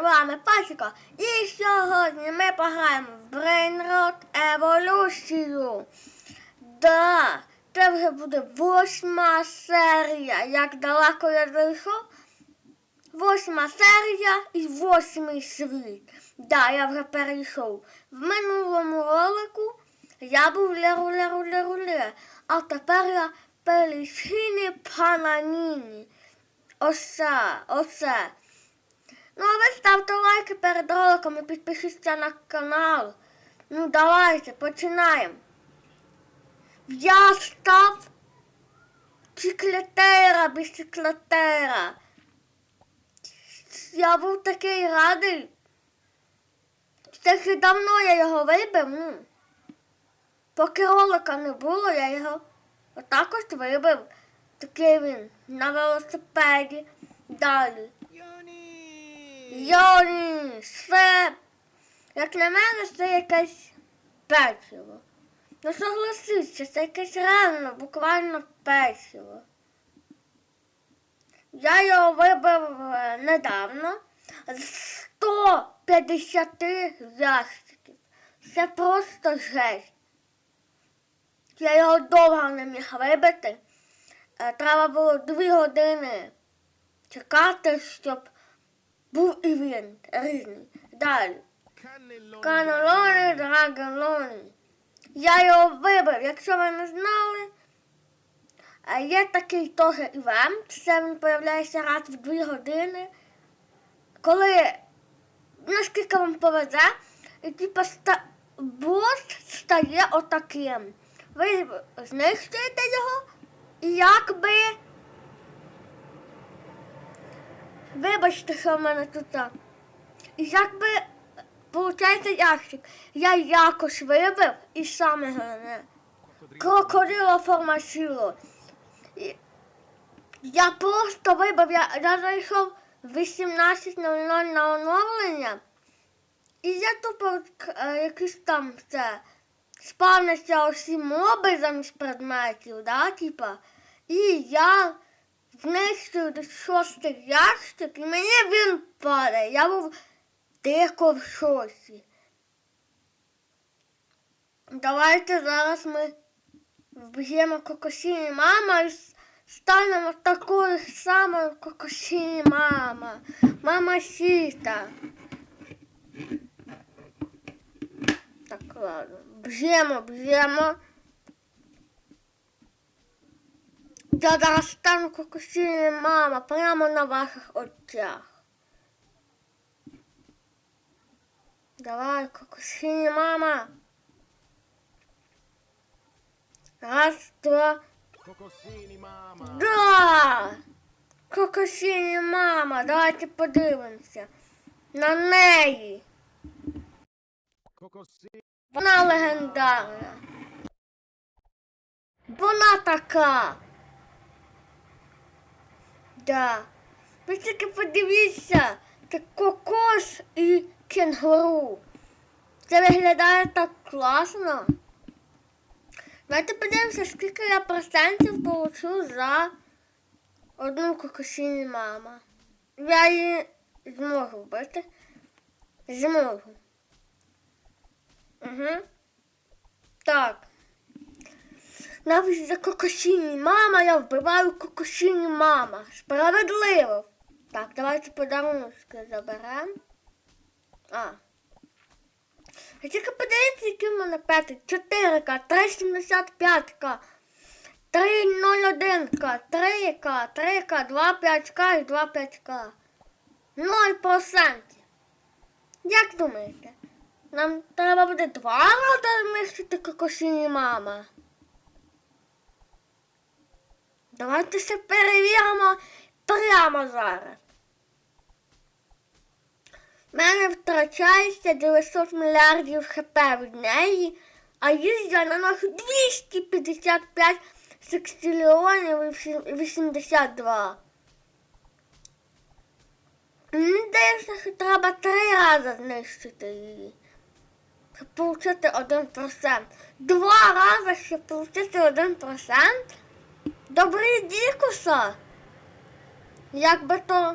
вами Пасіка. І сьогодні ми пограємо в Brainrot Еволюцію. Да, це вже буде восьма серія. Як далеко я зайшов? Восьма серія і восьмий світ. Да, я вже перейшов. В минулому ролику я був леру леру леру ле а тепер я Пелічині Пананіні. Оце, оце. Ну, а ви ставте лайки перед роликом і підпишіться на канал. Ну, давайте, починаємо. Я став чіклетера, біциклетера. Я був такий радий. Ще давно я його вибив, ну. Поки ролика не було, я його отак ось вибив. Такий він на велосипеді. Далі. Йоні, це, як на мене, це якесь печиво. Ну согласіться, це якесь реально, буквально печиво. Я його вибив е, недавно з 150 ящиків. Це просто жесть. Я його довго не міг вибити. Е, Треба було дві години чекати, щоб був івент різний. Далі. Канелони, драгелони. Я його вибив, якщо ви не знали. е, Є такий теж івент, це він появляється раз в дві години. Коли наскільки вам повезе, і типу ста... бос стає отаким. Ви знищуєте його і якби. Вибачте, що в мене тут. І якби получається ящик. Я якось вибив і саме головне. Крокодило формасіло. Я просто вибив, я, я зайшов в 18.00 на оновлення. І я тупо е, якісь там це спавняться усі моби замість предметів, да, типа. І я знищую до шостий ящик, і мені він падає. Я був дико в шоці. Давайте зараз ми вб'ємо кокосіні мама і станемо такою самою кокосіні мама. Мама сіта. Так, ладно. Б'ємо, б'ємо. Я зараз стану кокосіні мама прямо на ваших очах. Давай, кокосіні мама. Раз, два, Кокосіні, мама. Да! Кокосіні мама, давайте подивимося на неї. Кокосіні. Вона легендарна. Вона така. Да. Ви тільки подивіться, це кокос і кенгуру. Це виглядає так класно. Давайте подивимося, скільки я процентів получу за одну кокосіні мама. Я її зможу вбити. Зможу. Угу. Так. Навіть за кокосіні мама я вбиваю кокосіні мама. Справедливо. Так, давайте подарунки заберемо. А. А тільки подивіться, який в мене п'ятий. 4К, 375К, 301К, 3К, 3К, 25К і 25К. 0%. Як думаєте? Нам треба буде два рази знищити кокосіні мама. Давайте це перевіримо прямо зараз. У мене втрачається 900 мільярдів хп від неї, а їй я наношу 255 секстильйонів і 82. Мені здається, що треба три рази знищити її. Щоб отримати 1%. Два рази, щоб отримати 1%. Добрий дікуса. Як би то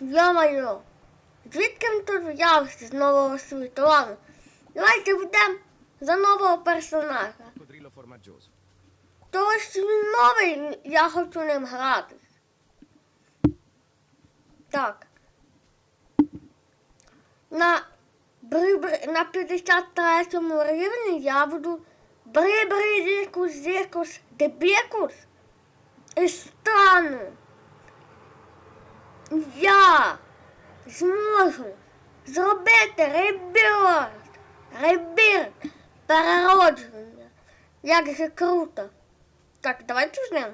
Йо-моє, звідки він тут взявся з нового світу? Ладно, давайте будемо за нового персонажа. Того що він новий, я хочу ним гратись. Так. На, на 53 рівні я буду брибридикус зикус дебекус і стану. Я зможу зробити ребірт, ребірт, переродження. Як же круто. Так, давайте ним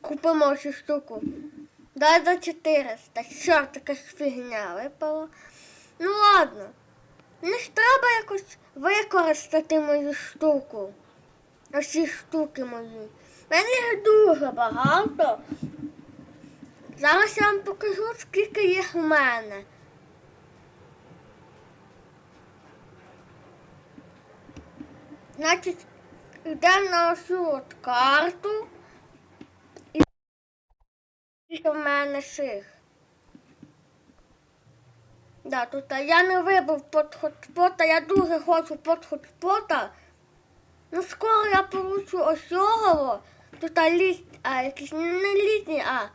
купимо цю штуку. Дай за 400. Чорт, така ж фігня випала. Ну ладно. Мені ж треба якось використати мою штуку. Ось ці штуки мої. Мені їх дуже багато. Зараз я вам покажу, скільки їх у мене. Значить, йдемо на оцю от карту. І в мене ших. Да, тут я не вибив под хотспота, я дуже хочу под хотспота. Ну скоро я получу ось цього. Тут а, ліс, а якийсь не літній, а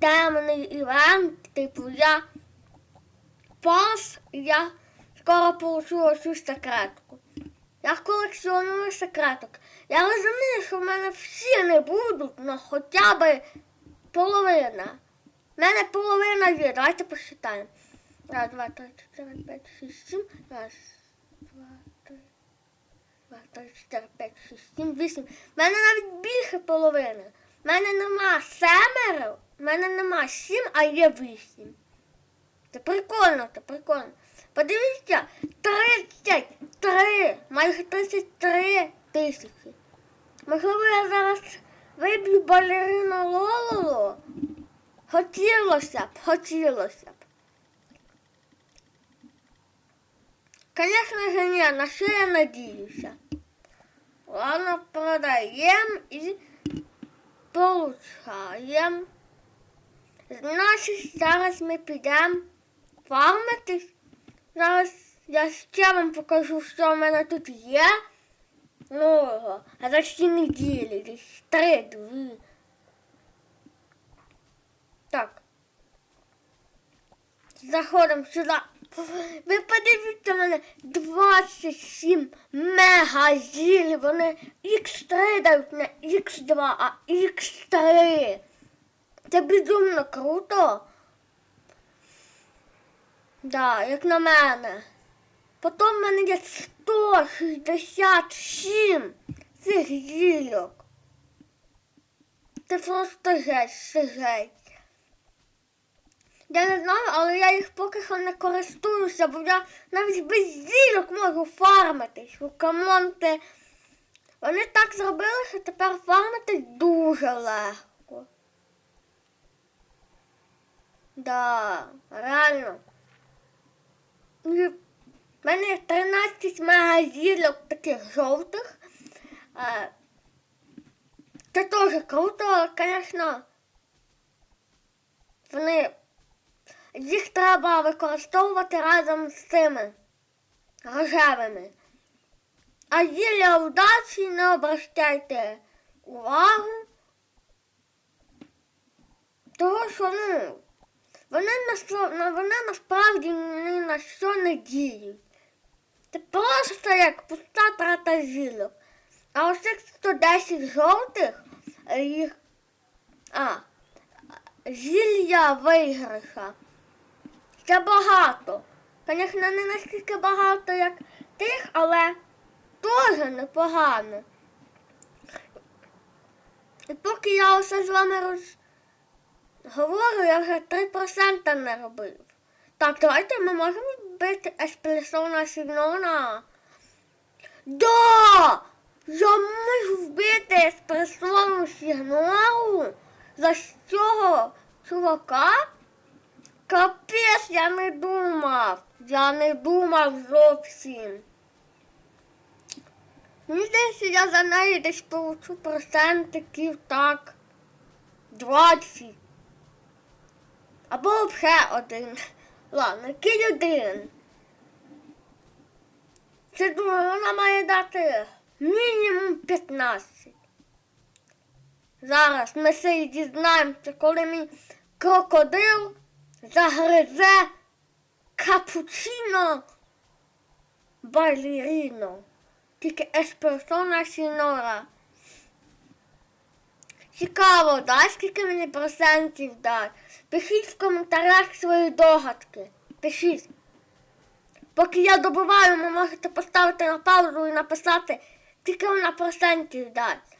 темний івент, типу я пас, і я скоро получу ось цю секретку. Я колекціоную секреток. Я розумію, що в мене всі не будуть, але хоча б половина. У мене половина є. Давайте посчитаємо. Раз, два, три, чотири, п'ять, шість, сім. Раз, два, три. Два, три, чотири, п'ять, шість, сім, вісім. У мене навіть більше половини. У мене нема семеро, у мене нема сім, а є вісім. Це прикольно, це прикольно. Подивіться, 33, майже 33 тисячі. Можливо, я зараз виб'ю балерину Лололо. Хотілося б, хотілося б. Звісно ж, ні, на що я надіюся. Ладно, продаємо і получаємо. Значить, зараз ми підемо фармитись. Зараз я ще вам покажу, що в мене тут є. Нового. А за ці неділі, десь три, дві. Так. Заходимо сюди. Ви подивіться мене 27 мегазіль. Вони X3 дають не X2, а X3. Це безумно круто. Да, як на мене. Потім в мене є 167 цих зільок. Це просто геть, це геть. Я не знаю, але я їх поки що не користуюся, бо я навіть без зільок можу фармитись. У камонте. Вони так зробили, що тепер фармитись дуже легко. Да, реально. В мене є 13 магазинок таких жовтих. Е, Це теж круто, але, звісно, вони їх треба використовувати разом з цими рожевими. А зілля удачі не обращайте увагу. Того, що ну, вони, вони насправді ні на що не діють. Це просто як пуста трата зілок. А ось цих 110 жовтих е, їх. А, зілля виграша. Це багато. Звісно, не настільки багато, як тих, але теж непогано. І поки я усе з вами роз... говорю, я вже 3% не робив. Так, давайте ми можемо вбити еспресона сігнона. Да! Я можу вбити еспресону сігналу за цього чувака? Капець, я не думав. Я не думав зовсім. Мені здається, я за неї десь получу процентиків так. 20. Або вже один. Ладно, кінь один. Це думаю, вона має дати мінімум 15. Зараз ми все і дізнаємося, коли мій крокодил загризе капучино балеріно. Тільки есперсона сінора. Цікаво, да? Скільки мені процентів дасть? Пишіть в коментарях свої догадки. Пишіть. Поки я добиваю, ви можете поставити на паузу і написати, скільки вона процентів дасть.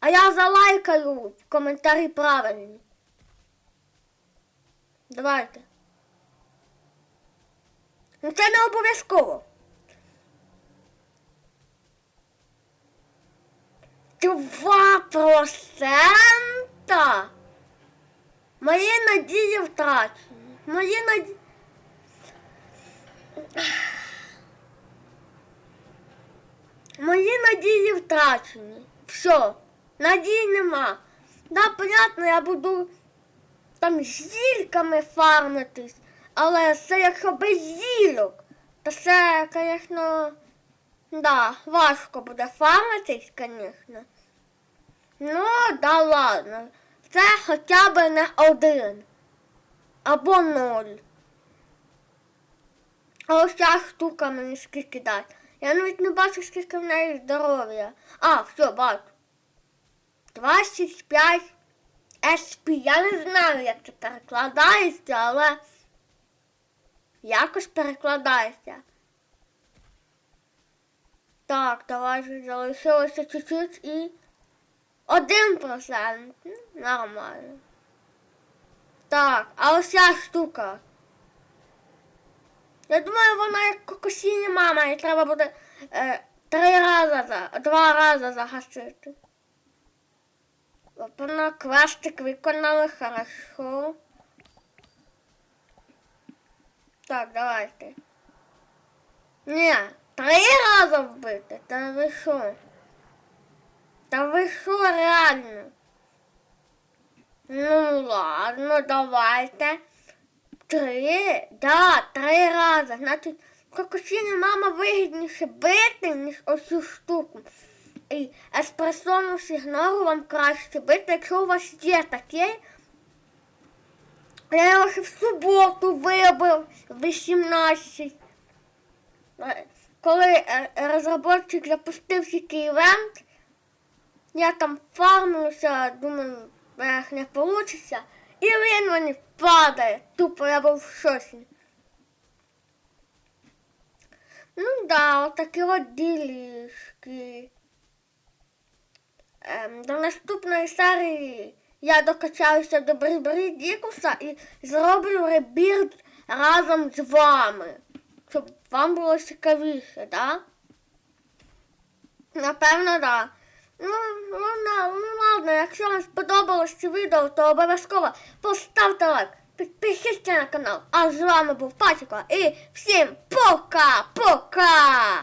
А я залайкаю в коментарі правильні. Давайте. Ну це не обов'язково. Два процента? Мої надії втрачені. Мої надії. Мої надії втрачені. Все, надій нема. Да, понятно, я буду там зільками фармитись, але це якщо без зілок, то це, звісно, да, важко буде фармитись, звісно. Ну, да ладно. Це хоча б не один. Або ноль. А ось ця штука мені скільки дасть. Я навіть не бачу, скільки в неї здоров'я. А, все, бачу. 25 SP. Я не знаю, як це перекладається, але якось перекладається. Так, давай залишилося чуть-чуть і один процент. Нормально. Так, а ось ця штука. Я думаю, вона як кокосіні мама, і треба буде е, три рази, два рази загасити. Квестик виконали хорошо. Так, давайте. Ні, три рази вбити. Та ви що? Та ви що реально? Ну ладно, давайте. Три? Да, три рази. Значить, кокосіні мама вигідніше бити, ніж ось цю штуку. Еспресону сигналу вам краще бити, якщо у вас є такий. Я його ще в суботу вибив 18. Е, Коли е, розробник запустив такий івент, я там фармився, думаю, мене не вийде. І він мені падає. Тупо я був в шоці. Ну да, отакі от ділішки. Ем, до наступної серії я докачаюся до Брібрі Дікуса і зроблю ребірд разом з вами. Щоб вам було цікавіше, да? Напевно, да. Ну, ну, на- ну ладно, якщо вам сподобалось це відео, то обов'язково поставте лайк, підпишіться на канал. А з вами був Патіко і всім пока-пока!